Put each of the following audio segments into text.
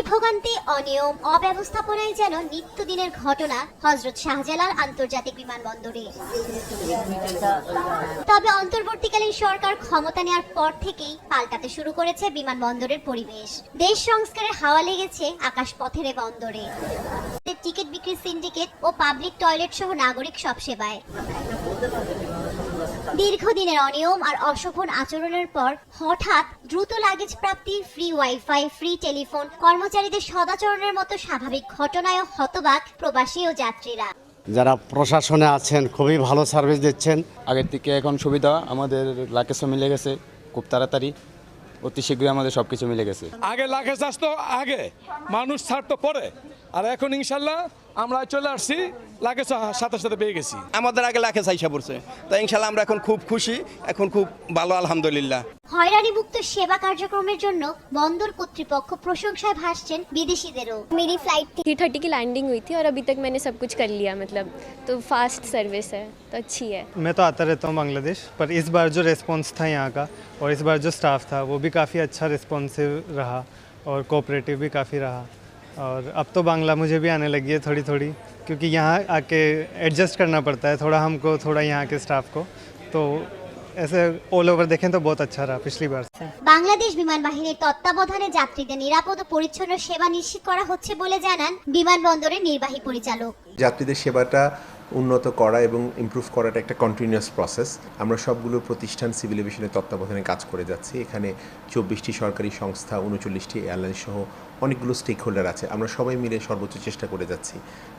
ভোগান্তি অনিয়ম, অব্যবস্থাপনায় যেন নিত্যদিনের ঘটনা হজরত শাহজালাল আন্তর্জাতিক বিমানবন্দরে। তবে অন্তর্বর্তীকালীন সরকার ক্ষমতা নেওয়ার পর থেকেই পাল্টাতে শুরু করেছে বিমানবন্দরের পরিবেশ। দেশ সংস্কারের হাওয়া লেগেছে আকাশপথের বন্দরে। টিকিট বিক্রি সিন্ডিকেট ও পাবলিক টয়লেট সহ নাগরিক সব সেবায়। দীর্ঘদিনের অনিয়ম আর অশোভন আচরণের পর হঠাৎ দ্রুত লাগেজ প্রাপ্তি ফ্রি ওয়াইফাই ফ্রি টেলিফোন কর্মচারীদের সদাচরণের মতো স্বাভাবিক ঘটনায় হতবাক প্রবাসী ও যাত্রীরা। যারা প্রশাসনে আছেন খুবই ভালো সার্ভিস দিচ্ছেন। আগের থেকে এখন সুবিধা আমাদের লাকেশও মিলে গেছে খুব তাড়াতাড়ি। অতি শীঘ্রই আমাদের সব কিছু মিলে গেছে। আগে লাখে আসতো আগে মানুষ ছাড়তো পরে। আর এখন ইনশাল্লাহ আমরা চলে আসছি লাখে সাথে সাথে পেয়ে গেছি আমাদের আগে লাখে চাইসা পড়ছে তো ইনশাল্লাহ আমরা এখন খুব খুশি এখন খুব ভালো আলহামদুলিল্লাহ হয়রানিমুক্ত সেবা কার্যক্রমের জন্য বন্দর কর্তৃপক্ষ প্রশংসায় ভাসছেন বিদেশিদেরও মেরি ফ্লাইট थ्री थर्टी की लैंडिंग हुई थी और अभी तक मैंने सब कुछ कर लिया मतलब तो फास्ट सर्विस है तो अच्छी है मैं तो आता रहता हूँ बांग्लादेश पर इस बार जो रिस्पॉन्स था यहाँ का और इस बार जो स्टाफ था वो भी काफ़ी अच्छा रिस्पॉन्सिव रहा और कोऑपरेटिव भी काफ़ी रहा और अब तो बांग्ला मुझे भी आने लगी है थोड़ी थोड़ी क्योंकि यहाँ आके एडजस्ट करना पड़ता है थोड़ा हमको थोड़ा यहाँ के स्टाफ को तो ऐसे ऑल ओवर देखें तो बहुत अच्छा रहा पिछली बार से বাংলাদেশ বিমান বাহিনীর তত্ত্বাবধানে যাত্রীদের নিরাপদ ও পরিচ্ছন্ন সেবা নিশ্চিত করা হচ্ছে বলে জানান বিমানবন্দরের নির্বাহী পরিচালক যাত্রীদের সেবাটা উন্নত করা এবং ইমপ্রুভ করাটা একটা কন্টিনিউয়াস প্রসেস আমরা সবগুলো প্রতিষ্ঠান সিভিল এভিয়েশনের তত্ত্বাবধানে কাজ করে যাচ্ছি। এখানে চব্বিশটি সরকারি সংস্থা উনচল্লিশটি এয়ারলাইন সহ অনেকগুলো স্টেক হোল্ডার আছে। আমরা সবাই মিলে সর্বোচ্চ চেষ্টা করে যাচ্ছি।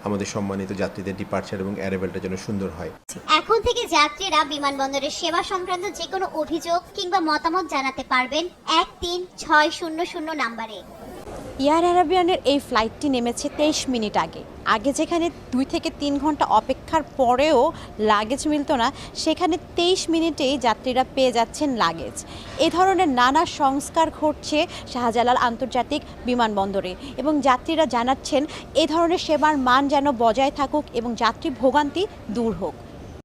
আমাদের সম্মানিত যাত্রীদের ডিপার্চার এবং অ্যারাইভেলটা যেন সুন্দর হয়। এখন থেকে যাত্রীরা বিমানবন্দরের সেবা সংক্রান্ত যে কোনো অভিযোগ কিংবা মতামত জানাতে পারবেন এক তিন ছয় শূন্য শূন্য নাম্বারে। এয়ার অ্যারাবিয়ানের এই ফ্লাইটটি নেমেছে তেইশ মিনিট আগে। আগে যেখানে দুই থেকে তিন ঘণ্টা অপেক্ষার পরেও লাগেজ মিলতো না, সেখানে তেইশ মিনিটেই যাত্রীরা পেয়ে যাচ্ছেন লাগেজ এ ধরনের নানা সংস্কার ঘটছে শাহজালাল আন্তর্জাতিক বিমানবন্দরে এবং যাত্রীরা জানাচ্ছেন, এ ধরনের সেবার মান যেন বজায় থাকুক এবং যাত্রী ভোগান্তি দূর হোক।